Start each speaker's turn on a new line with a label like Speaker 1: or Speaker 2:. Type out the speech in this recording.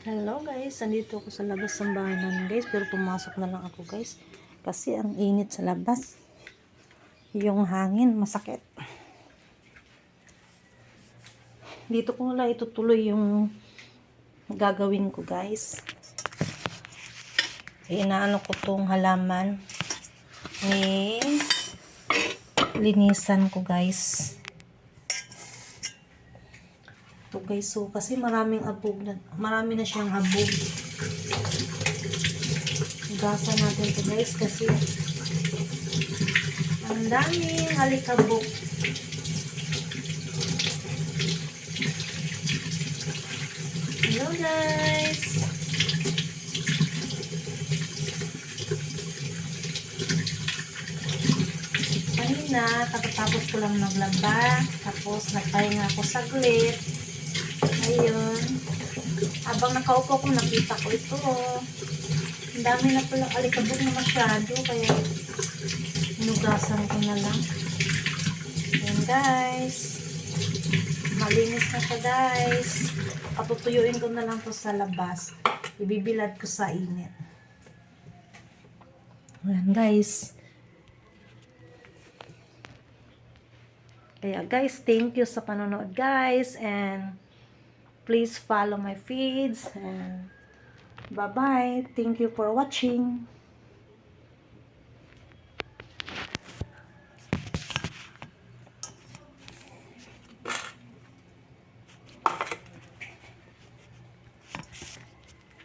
Speaker 1: Hello guys, andito ako sa labas ng bahay namin guys, pero pumasok na lang ako guys. Kasi ang init sa labas. Yung hangin, masakit. Dito ko lang itutuloy yung gagawin ko guys. Inaano ko tong halaman ni linisan ko guys. Ito guys, so kasi maraming abog na, marami na siyang abog. Gasa natin ito guys kasi ang daming alikabok. Hello guys! Kanina, katatapos ko lang maglaba. Tapos, nagpahinga ako saglit. Ayun. Habang nakaupo ko, nakita ko ito. oh. Ang dami na pala alikabok na masyado. Kaya, inugasan ko na lang. Ayan guys. Malinis na siya guys. Patutuyuin ko na lang to sa labas. Ibibilad ko sa init. Ayan guys. Kaya guys, thank you sa panonood guys and please follow my feeds and bye bye. Thank you for watching.